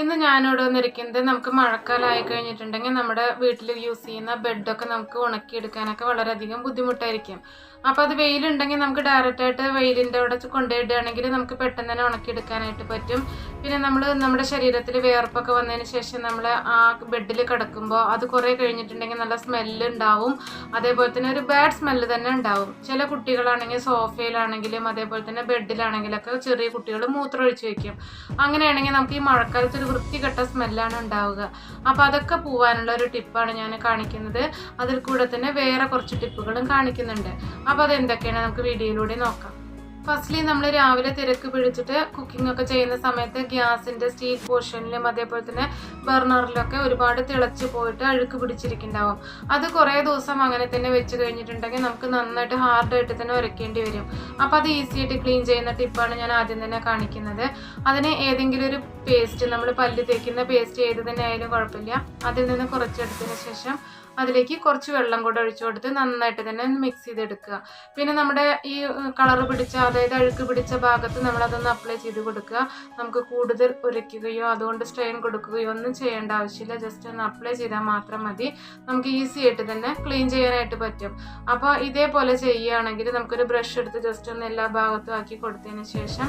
ഇന്ന് ഞാനിവിടെ വന്നിരിക്കുന്നത് നമുക്ക് മഴക്കാലമായി കഴിഞ്ഞിട്ടുണ്ടെങ്കിൽ നമ്മുടെ വീട്ടിൽ യൂസ് ചെയ്യുന്ന ബെഡൊക്കെ നമുക്ക് ഉണക്കിയെടുക്കാനൊക്കെ വളരെയധികം ബുദ്ധിമുട്ടായിരിക്കും. അപ്പോൾ അത് വെയിലുണ്ടെങ്കിൽ നമുക്ക് ഡയറക്റ്റായിട്ട് വെയിലിന്റെ അവിടെ കൊണ്ടുപോയിടുകയാണെങ്കിൽ നമുക്ക് പെട്ടെന്ന് തന്നെ ഉണക്കിയെടുക്കാനായിട്ട് പറ്റും. പിന്നെ നമ്മൾ നമ്മുടെ ശരീരത്തിൽ വിയർപ്പൊക്കെ വന്നതിന് ശേഷം നമ്മൾ ആ ബെഡിൽ കിടക്കുമ്പോൾ അത് കുറേ കഴിഞ്ഞിട്ടുണ്ടെങ്കിൽ നല്ല സ്മെല്ല് ഉണ്ടാവും. അതേപോലെ തന്നെ ഒരു ബാഡ് സ്മെല്ല് തന്നെ ഉണ്ടാവും. ചില കുട്ടികളാണെങ്കിൽ സോഫയിലാണെങ്കിലും അതേപോലെ തന്നെ ബെഡിലാണെങ്കിലൊക്കെ ചെറിയ കുട്ടികൾ മൂത്രം വയ്ക്കും അങ്ങനെയാണെങ്കിൽ നമുക്ക് ഈ മഴക്കാലത്ത് ഒരു വൃത്തികെട്ട സ്മെല്ലാണ് ഉണ്ടാവുക. അപ്പോൾ അതൊക്കെ പോവാനുള്ള ഒരു ടിപ്പാണ് ഞാൻ കാണിക്കുന്നത്. അതിൽ കൂടെ തന്നെ വേറെ കുറച്ച് ടിപ്പുകളും കാണിക്കുന്നുണ്ട്. അപ്പോൾ അതെന്തൊക്കെയാണ്? നമുക്ക് വീഡിയോയിലൂടെ നോക്കാം. ഫസ്റ്റ്ലി നമ്മൾ രാവിലെ തിരക്ക് പിടിച്ചിട്ട് കുക്കിംഗ് ഒക്കെ ചെയ്യുന്ന സമയത്ത് ഗ്യാസിന്റെ സ്റ്റീൽ പോർഷനിലും അതേപോലെ തന്നെ ബർണറിലൊക്കെ ഒരുപാട് തിളച്ച് പോയിട്ട് അഴുക്ക് പിടിച്ചിരിക്കുന്നുണ്ടാവും. അത് കുറേ ദിവസം അങ്ങനെ തന്നെ വെച്ച് കഴിഞ്ഞിട്ടുണ്ടെങ്കിൽ നമുക്ക് നന്നായിട്ട് ഹാർഡായിട്ട് തന്നെ ഉരയ്ക്കേണ്ടി വരും. അപ്പോൾ അത് ഈസി ആയിട്ട് ക്ലീൻ ചെയ്യുന്ന ടിപ്പാണ് ഞാൻ ആദ്യം തന്നെ കാണിക്കുന്നത്. അതിന് ഏതെങ്കിലും ഒരു പേസ്റ്റ് നമ്മൾ പല്ല് തേക്കുന്ന പേസ്റ്റ് ഏത് തന്നെ ആയാലും കുഴപ്പമില്ല. അതിൽ നിന്ന് കുറച്ചെടുത്തതിന് ശേഷം അതിലേക്ക് കുറച്ച് വെള്ളം കൂടെ ഒഴിച്ചു കൊടുത്ത് നന്നായിട്ട് തന്നെ മിക്സ് ചെയ്തെടുക്കുക. പിന്നെ നമ്മുടെ ഈ കളർ പിടിച്ച അതായത് അഴുക്ക് പിടിച്ച ഭാഗത്ത് നമ്മളതൊന്ന് അപ്ലൈ ചെയ്ത് കൊടുക്കുക. നമുക്ക് കൂടുതൽ ഉരയ്ക്കുകയോ അതുകൊണ്ട് സ്ട്രെയിൻ കൊടുക്കുകയോ ഒന്നും ചെയ്യേണ്ട ആവശ്യമില്ല. ജസ്റ്റ് ഒന്ന് അപ്ലൈ ചെയ്താൽ മാത്രം മതി. നമുക്ക് ഈസി ആയിട്ട് തന്നെ ക്ലീൻ ചെയ്യാനായിട്ട് പറ്റും. അപ്പോൾ ഇതേപോലെ ചെയ്യുകയാണെങ്കിൽ നമുക്കൊരു ബ്രഷ് എടുത്ത് ജസ്റ്റ് ഒന്ന് എല്ലാ ഭാഗത്തും ആക്കി കൊടുത്തതിന് ശേഷം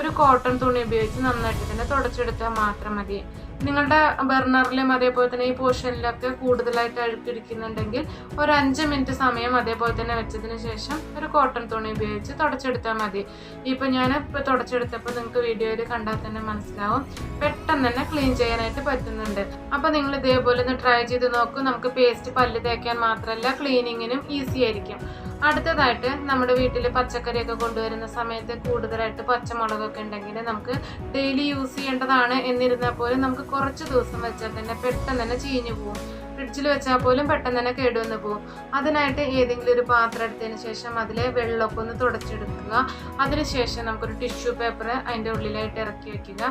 ഒരു കോട്ടൺ തുണി ഉപയോഗിച്ച് നന്നായിട്ട് തന്നെ തുടച്ചെടുത്താൽ മാത്രം മതി. നിങ്ങളുടെ ബർണറിലും അതേപോലെ തന്നെ ഈ പോർഷനിലൊക്കെ കൂടുതലായിട്ട് അഴുക്കിരിക്കുന്നുണ്ടെങ്കിൽ ഒരു അഞ്ച് മിനിറ്റ് സമയം അതേപോലെ തന്നെ വെച്ചതിന് ശേഷം ഒരു കോട്ടൺ തുണി ഉപയോഗിച്ച് തുടച്ചെടുത്താൽ മതി. ഇപ്പം ഞാൻ ഇപ്പോൾ തുടച്ചെടുത്തപ്പോൾ നിങ്ങൾക്ക് വീഡിയോയിൽ കണ്ടാൽ തന്നെ മനസ്സിലാവും. പെട്ടെന്ന് തന്നെ ക്ലീൻ ചെയ്യാനായിട്ട് പറ്റുന്നുണ്ട്. അപ്പോൾ നിങ്ങൾ ഇതേപോലെ ഒന്ന് ട്രൈ ചെയ്ത് നോക്കും. നമുക്ക് പേസ്റ്റ് പല്ല് തേക്കാൻ മാത്രമല്ല ക്ലീനിങ്ങിനും ഈസി ആയിരിക്കും. അടുത്തതായിട്ട് നമ്മുടെ വീട്ടിൽ പച്ചക്കറിയൊക്കെ കൊണ്ടുവരുന്ന സമയത്ത് കൂടുതലായിട്ട് പച്ചമുളകൊക്കെ ഉണ്ടെങ്കിൽ നമുക്ക് ഡെയിലി യൂസ് ചെയ്യേണ്ടതാണ് എന്നിരുന്നാൽ പോലും നമുക്ക് കുറച്ച് ദിവസം വെച്ചാൽ തന്നെ പെട്ടെന്ന് തന്നെ ചീഞ്ഞു പോകും ഫ്രിഡ്ജിൽ വെച്ചാൽ പോലും പെട്ടെന്ന് തന്നെ കേടുവന്ന് പോകും അതിനായിട്ട് ഏതെങ്കിലും ഒരു പാത്രം എടുത്തതിന് ശേഷം അതിലെ വെള്ളമൊക്കെ ഒന്ന് തുടച്ചെടുക്കുക. അതിനുശേഷം നമുക്കൊരു ടിഷ്യൂ പേപ്പർ അതിന്റെ ഉള്ളിലായിട്ട് ഇറക്കി വയ്ക്കുക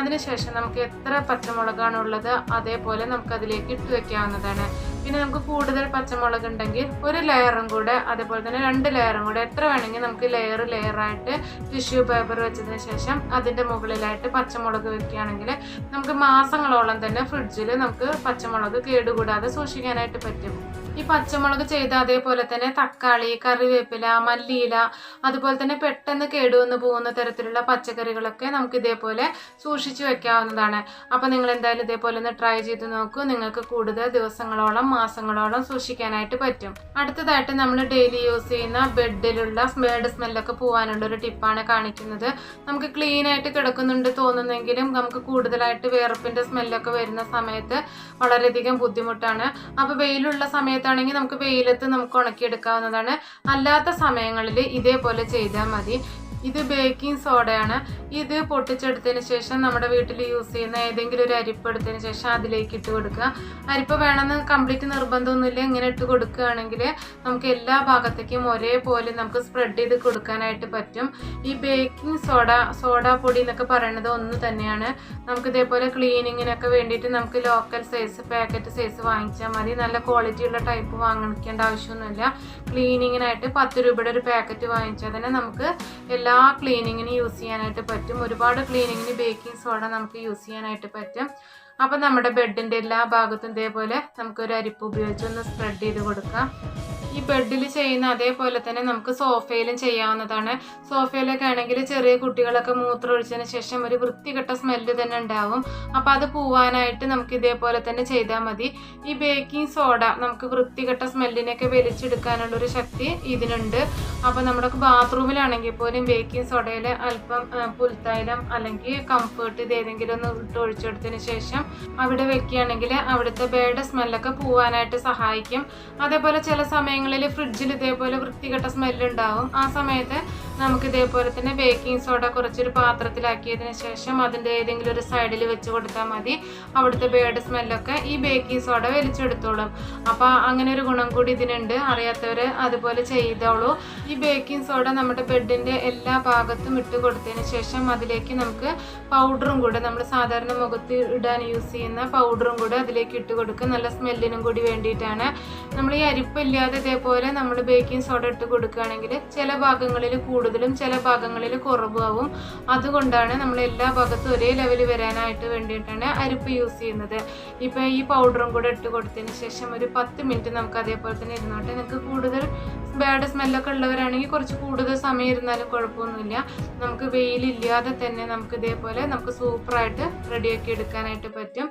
അതിനുശേഷം നമുക്ക് എത്ര പച്ചമുളകാണുള്ളത് അതേപോലെ നമുക്കതിലേക്ക് ഇട്ട് വെക്കാവുന്നതാണ്. പിന്നെ നമുക്ക് കൂടുതൽ പച്ചമുളക് ഉണ്ടെങ്കിൽ ഒരു ലെയറും കൂടെ അതേപോലെ തന്നെ രണ്ട് ലെയറും കൂടെ എത്ര വേണമെങ്കിൽ നമുക്ക് ലെയർ ലെയറായിട്ട് ടിഷ്യൂ പേപ്പർ വെച്ചതിന് ശേഷം അതിന്റെ മുകളിലായിട്ട് പച്ചമുളക് വെക്കുകയാണെങ്കിൽ നമുക്ക് മാസങ്ങളോളം തന്നെ ഫ്രിഡ്ജിൽ നമുക്ക് പച്ചമുളക് കേടുകൂടാതെ സൂക്ഷിക്കാനായിട്ട് പറ്റും. ഈ പച്ചമുളക് ചെയ്ത അതേപോലെ തന്നെ തക്കാളി കറിവേപ്പില മല്ലിയില അതുപോലെ തന്നെ പെട്ടെന്ന് കേടുവന്ന് പോകുന്ന തരത്തിലുള്ള പച്ചക്കറികളൊക്കെ നമുക്ക് ഇതേപോലെ സൂക്ഷിച്ചു വെക്കാവുന്നതാണ്. അപ്പോൾ നിങ്ങൾ എന്തായാലും ഇതേപോലെ ഒന്ന് ട്രൈ ചെയ്ത് നോക്കൂ. നിങ്ങൾക്ക് കൂടുതൽ ദിവസങ്ങളോളം മാസങ്ങളോളം സൂക്ഷിക്കാനായിട്ട് പറ്റും. അടുത്തതായിട്ട് നമ്മൾ ഡെയിലി യൂസ് ചെയ്യുന്ന ബെഡിലുള്ള ബേഡ് സ്മെല്ലൊക്കെ പോകാനുള്ള ഒരു ടിപ്പാണ് കാണിക്കുന്നത്. നമുക്ക് ക്ലീൻ ആയിട്ട് കിടക്കുന്നുണ്ട് തോന്നുന്നെങ്കിലും നമുക്ക് കൂടുതലായിട്ട് വിയർപ്പിന്റെ സ്മെല്ലൊക്കെ വരുന്ന സമയത്ത് വളരെയധികം ബുദ്ധിമുട്ടാണ്. അപ്പോൾ വെയിലുള്ള സമയത്താണെങ്കിൽ നമുക്ക് വെയിലത്ത് നമുക്ക് ഉണക്കിയെടുക്കാവുന്നതാണ്. അല്ലാത്ത സമയങ്ങളിൽ ഇതേപോലെ ചെയ്താൽ മതി. ഇത് ബേക്കിംഗ് സോഡയാണ് ഇത് പൊട്ടിച്ചെടുത്തതിന് ശേഷം നമ്മുടെ വീട്ടിൽ യൂസ് ചെയ്യുന്ന ഏതെങ്കിലും ഒരു അരിപ്പ് എടുത്തതിന് ശേഷം അതിലേക്ക് ഇട്ട് കൊടുക്കുക. അരിപ്പ് വേണമെന്ന് കംപ്ലീറ്റ് നിർബന്ധമൊന്നുമില്ല. ഇങ്ങനെ ഇട്ട് കൊടുക്കുകയാണെങ്കിൽ നമുക്ക് എല്ലാ ഭാഗത്തേക്കും ഒരേപോലെ നമുക്ക് സ്പ്രെഡ് ചെയ്ത് കൊടുക്കാനായിട്ട് പറ്റും. ഈ ബേക്കിംഗ് സോഡ സോഡ പൊടി എന്നൊക്കെ പറയുന്നത് ഒന്ന് തന്നെയാണ്. നമുക്ക് ഇതേപോലെ ക്ലീനിങ്ങിനൊക്കെ വേണ്ടിയിട്ട് നമുക്ക് ലോക്കൽ സൈസ് പാക്കറ്റ് സൈസ് വാങ്ങിച്ചാൽ മതി. നല്ല ക്വാളിറ്റിയുള്ള ടൈപ്പ് വാങ്ങിക്കേണ്ട ആവശ്യമൊന്നുമില്ല. ക്ലീനിങ്ങിനായിട്ട് പത്ത് രൂപയുടെ ഒരു പാക്കറ്റ് വാങ്ങിച്ചാൽ തന്നെ നമുക്ക് എല്ലാ ക്ലീനിങ്ങിന് യൂസ് ചെയ്യാനായിട്ട് പറ്റും. ഒരുപാട് ക്ലീനിങ്ങിന് ബേക്കിംഗ് സോഡ നമുക്ക് യൂസ് ചെയ്യാനായിട്ട് പറ്റും. അപ്പം നമ്മുടെ ബെഡിന്റെ എല്ലാ ഭാഗത്തും ഇതേപോലെ നമുക്കൊരു അരിപ്പ് ഉപയോഗിച്ച് ഒന്ന് സ്പ്രെഡ് ചെയ്ത് കൊടുക്കാം. ഈ ബെഡിൽ ചെയ്യുന്ന അതേപോലെ തന്നെ നമുക്ക് സോഫയിലും ചെയ്യാവുന്നതാണ്. സോഫയിലൊക്കെ ആണെങ്കിൽ ചെറിയ കുട്ടികളൊക്കെ മൂത്രം ഒഴിച്ചതിന് ശേഷം ഒരു വൃത്തികെട്ട സ്മെല്ല് തന്നെ ഉണ്ടാവും. അപ്പോൾ അത് പോവാനായിട്ട് നമുക്ക് ഇതേപോലെ തന്നെ ചെയ്താൽ മതി. ഈ ബേക്കിംഗ് സോഡ നമുക്ക് വൃത്തികെട്ട സ്മെല്ലിനെയൊക്കെ വലിച്ചെടുക്കാനുള്ളൊരു ശക്തി ഇതിനുണ്ട്. അപ്പോൾ നമ്മുടെ ബാത്റൂമിലാണെങ്കിൽ പോലും ബേക്കിംഗ് സോഡയിൽ അല്പം പുൽത്തൈലം അല്ലെങ്കിൽ കംഫേർട്ട് ഇത് ഏതെങ്കിലും ഒന്ന് ഇട്ട് ഒഴിച്ചെടുത്തതിന് ശേഷം അവിടെ വെക്കുകയാണെങ്കിൽ അവിടുത്തെ ബേഡ് സ്മെല്ലൊക്കെ പോവാനായിട്ട് സഹായിക്കും. അതേപോലെ ചില സമയങ്ങളിൽ ഫ്രിഡ്ജിൽ ഇതേപോലെ വൃത്തികെട്ട സ്മെല്ലുണ്ടാവും ആ സമയത്ത് നമുക്ക് ഇതേപോലെ തന്നെ ബേക്കിംഗ് സോഡ കുറച്ചൊരു പാത്രത്തിലാക്കിയതിന് ശേഷം അതിന്റെ ഏതെങ്കിലും ഒരു സൈഡിൽ വെച്ച് കൊടുത്താൽ മതി. അവിടുത്തെ ബേഡ് സ്മെല്ലൊക്കെ ഈ ബേക്കിംഗ് സോഡ വലിച്ചെടുത്തോളും. അപ്പോൾ അങ്ങനെ ഒരു ഗുണം കൂടി ഇതിനുണ്ട്. അറിയാത്തവർ അതുപോലെ ചെയ്തോളൂ. ഈ ബേക്കിംഗ് സോഡ നമ്മുടെ ബെഡിന്റെ എല്ലാ ഭാഗത്തും ഇട്ട് കൊടുത്തതിന് ശേഷം അതിലേക്ക് നമുക്ക് പൗഡറും കൂടെ നമ്മൾ സാധാരണ മുഖത്ത് ഇടാൻ യൂസ് ചെയ്യുന്ന പൗഡറും കൂടെ അതിലേക്ക് ഇട്ട് കൊടുക്കുക. നല്ല സ്മെല്ലിനും കൂടി വേണ്ടിയിട്ടാണ്. നമ്മൾ ഈ അരിപ്പില്ലാതെ ഇതേപോലെ നമ്മൾ ബേക്കിംഗ് സോഡ ഇട്ട് കൊടുക്കുകയാണെങ്കിൽ ചില ഭാഗങ്ങളിൽ കൂടുതൽ കൂടുതലും ചില ഭാഗങ്ങളിൽ കുറവാകും അതുകൊണ്ടാണ് നമ്മൾ എല്ലാ ഭാഗത്തും ഒരേ ലെവൽ വരാനായിട്ട് വേണ്ടിയിട്ടാണ് അരിപ്പ് യൂസ് ചെയ്യുന്നത്. ഇപ്പം ഈ പൗഡറും കൂടെ ഇട്ട് കൊടുത്തതിന് ശേഷം ഒരു പത്ത് മിനിറ്റ് നമുക്ക് അതേപോലെ തന്നെ ഇരുന്നോട്ടെ. നിങ്ങൾക്ക് കൂടുതൽ ബാഡ് സ്മെല്ലൊക്കെ ഉള്ളവരാണെങ്കിൽ കുറച്ച് കൂടുതൽ സമയം ഇരുന്നാലും കുഴപ്പമൊന്നുമില്ല. നമുക്ക് വെയിലില്ലാതെ തന്നെ നമുക്ക് ഇതേപോലെ നമുക്ക് സൂപ്പറായിട്ട് റെഡിയാക്കി എടുക്കാനായിട്ട് പറ്റും.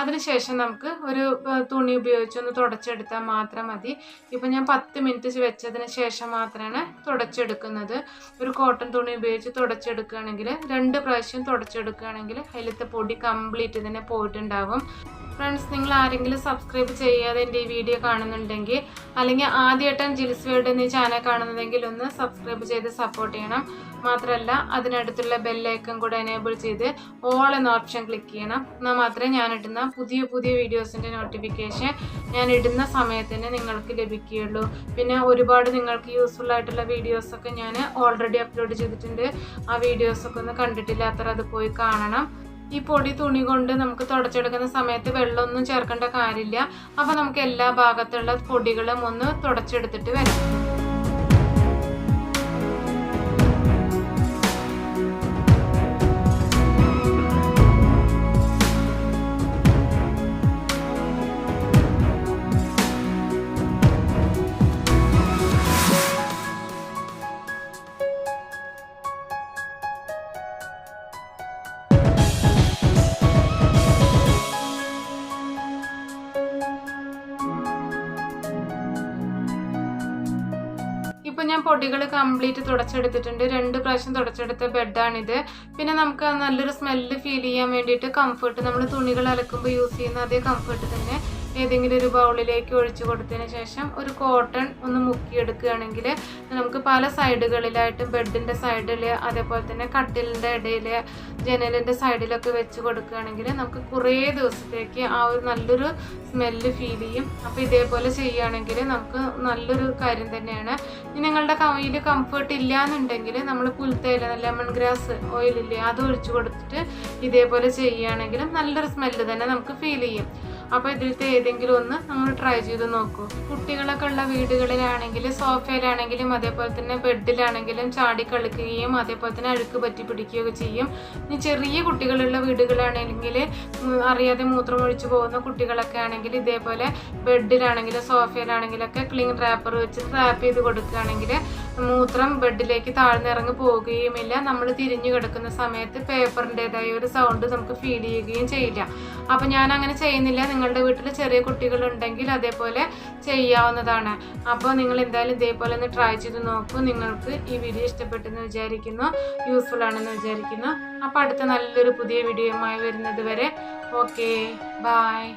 അതിനുശേഷം നമുക്ക് ഒരു തുണി ഉപയോഗിച്ച് ഒന്ന് തുടച്ചെടുത്താൽ മാത്രം മതി. ഇപ്പം ഞാൻ പത്ത് മിനിറ്റ് വെച്ചതിന് ശേഷം മാത്രമാണ് തുടച്ചെടുക്കുന്നത്. ഒരു കോട്ടൺ തുണി ഉപയോഗിച്ച് തുടച്ചെടുക്കുകയാണെങ്കിൽ രണ്ട് പ്രാവശ്യം തുടച്ചെടുക്കുകയാണെങ്കിൽ അതിലത്തെ പൊടി കംപ്ലീറ്റ് തന്നെ പോയിട്ടുണ്ടാകും ഫ്രണ്ട്സ് നിങ്ങൾ ആരെങ്കിലും സബ്സ്ക്രൈബ് ചെയ്യാതെ എന്റെ ഈ വീഡിയോ കാണുന്നുണ്ടെങ്കിൽ അല്ലെങ്കിൽ ആദ്യമായിട്ടാണ് ജിൽസ് വേൾഡ് എന്നീ ചാനൽ കാണുന്നതെങ്കിൽ ഒന്ന് സബ്സ്ക്രൈബ് ചെയ്ത് സപ്പോർട്ട് ചെയ്യണം. മാത്രമല്ല അതിനടുത്തുള്ള ബെല്ലൈക്കൺ കൂടെ എനേബിൾ ചെയ്ത് ഓൾ എന്ന ഓപ്ഷൻ ക്ലിക്ക് ചെയ്യണം. എന്നാൽ മാത്രമേ ഞാൻ ഇടുന്ന പുതിയ പുതിയ വീഡിയോസിന്റെ നോട്ടിഫിക്കേഷൻ ഞാൻ ഇടുന്ന സമയത്തിന് നിങ്ങൾക്ക് ലഭിക്കുകയുള്ളൂ. പിന്നെ ഒരുപാട് നിങ്ങൾക്ക് യൂസ്ഫുൾ ആയിട്ടുള്ള വീഡിയോസൊക്കെ ഞാൻ ഓൾറെഡി അപ്ലോഡ് ചെയ്തിട്ടുണ്ട്. ആ വീഡിയോസൊക്കെ ഒന്ന് കണ്ടിട്ടില്ലാത്തവർ അത് പോയി കാണണം. ഈ പൊടി തുണി കൊണ്ട് നമുക്ക് തുടച്ചെടുക്കുന്ന സമയത്ത് വെള്ളമൊന്നും ചേർക്കേണ്ട കാര്യമില്ല. അപ്പോൾ നമുക്ക് എല്ലാ ഭാഗത്തുള്ള പൊടികളും ഒന്ന് തുടച്ചെടുത്തിട്ട് വരാം. ഞാൻ പൊടികൾ കംപ്ലീറ്റ് തുടച്ചെടുത്തിട്ടുണ്ട്. രണ്ട് പ്രാവശ്യം തുടച്ചെടുത്ത ബെഡാണിത്. പിന്നെ നമുക്ക് നല്ലൊരു സ്മെല്ല് ഫീൽ ചെയ്യാൻ വേണ്ടിയിട്ട് കംഫർട്ട് നമ്മൾ തുണികൾ അലക്കുമ്പോൾ യൂസ് ചെയ്യുന്ന അതേ കംഫർട്ട് തന്നെ. ഏതെങ്കിലും ഒരു ബൗളിലേക്ക് ഒഴിച്ചു കൊടുത്തതിന് ശേഷം ഒരു കോട്ടൺ ഒന്ന് മുക്കിയെടുക്കുകയാണെങ്കിൽ നമുക്ക് പല സൈഡുകളിലായിട്ടും ബെഡിന്റെ സൈഡിൽ അതേപോലെ തന്നെ കട്ടിലിന്റെ ഇടയിൽ ജനലിന്റെ സൈഡിലൊക്കെ വെച്ച് കൊടുക്കുകയാണെങ്കിൽ നമുക്ക് കുറേ ദിവസത്തേക്ക് ആ ഒരു നല്ലൊരു സ്മെല്ല് ഫീൽ ചെയ്യും. അപ്പോൾ ഇതേപോലെ ചെയ്യുകയാണെങ്കിൽ നമുക്ക് നല്ലൊരു കാര്യം തന്നെയാണ്. ഇനി നിങ്ങളുടെ കയ്യിൽ കംഫർട്ട് ഇല്ല എന്നുണ്ടെങ്കിൽ നമ്മൾ പുൽത്തേയില ലെമൺ ഗ്രാസ് ഓയിലില്ലേ അത് ഒഴിച്ചു കൊടുത്തിട്ട് ഇതേപോലെ ചെയ്യുകയാണെങ്കിലും നല്ലൊരു സ്മെല്ല് തന്നെ നമുക്ക് ഫീൽ ചെയ്യും. അപ്പോൾ ഇതിലത്തെ ഏതെങ്കിലും ഒന്ന് നമ്മൾ ട്രൈ ചെയ്ത് നോക്കൂ. കുട്ടികളൊക്കെ ഉള്ള വീടുകളിലാണെങ്കിൽ സോഫയിലാണെങ്കിലും അതേപോലെ തന്നെ ബെഡിലാണെങ്കിലും ചാടി കളിക്കുകയും അതേപോലെ തന്നെ അഴുക്ക് പറ്റി പിടിക്കുകയൊക്കെ ചെയ്യും. ഇനി ചെറിയ കുട്ടികളുള്ള വീടുകളാണെങ്കിൽ അറിയാതെ മൂത്രം ഒഴിച്ചു പോകുന്ന കുട്ടികളൊക്കെ ആണെങ്കിൽ ഇതേപോലെ ബെഡിലാണെങ്കിലും സോഫയിലാണെങ്കിലൊക്കെ ക്ലീൻ റാപ്പർ വെച്ച് റാപ്പ് ചെയ്ത് കൊടുക്കുകയാണെങ്കിൽ മൂത്രം ബെഡിലേക്ക് താഴ്ന്നിറങ്ങി പോവുകയുമില്ല നമ്മൾ തിരിഞ്ഞു കിടക്കുന്ന സമയത്ത് പേപ്പറിന്റെതായ ഒരു സൗണ്ട് നമുക്ക് ഫീൽ ചെയ്യുകയും ചെയ്യില്ല. അപ്പോൾ ഞാൻ അങ്ങനെ ചെയ്യുന്നില്ല. നിങ്ങളുടെ വീട്ടിൽ ചെറിയ കുട്ടികളുണ്ടെങ്കിൽ അതേപോലെ ചെയ്യാവുന്നതാണ്. അപ്പോൾ നിങ്ങൾ എന്തായാലും ഇതേപോലെ ഒന്ന് ട്രൈ ചെയ്ത് നോക്കൂ. നിങ്ങൾക്ക് ഈ വീഡിയോ ഇഷ്ടപ്പെട്ടെന്ന് വിചാരിക്കുന്നു. യൂസ്ഫുൾ ആണെന്ന് വിചാരിക്കുന്നു. അപ്പോൾ അടുത്ത നല്ലൊരു പുതിയ വീഡിയോയുമായി വരുന്നത് വരെ. Okay bye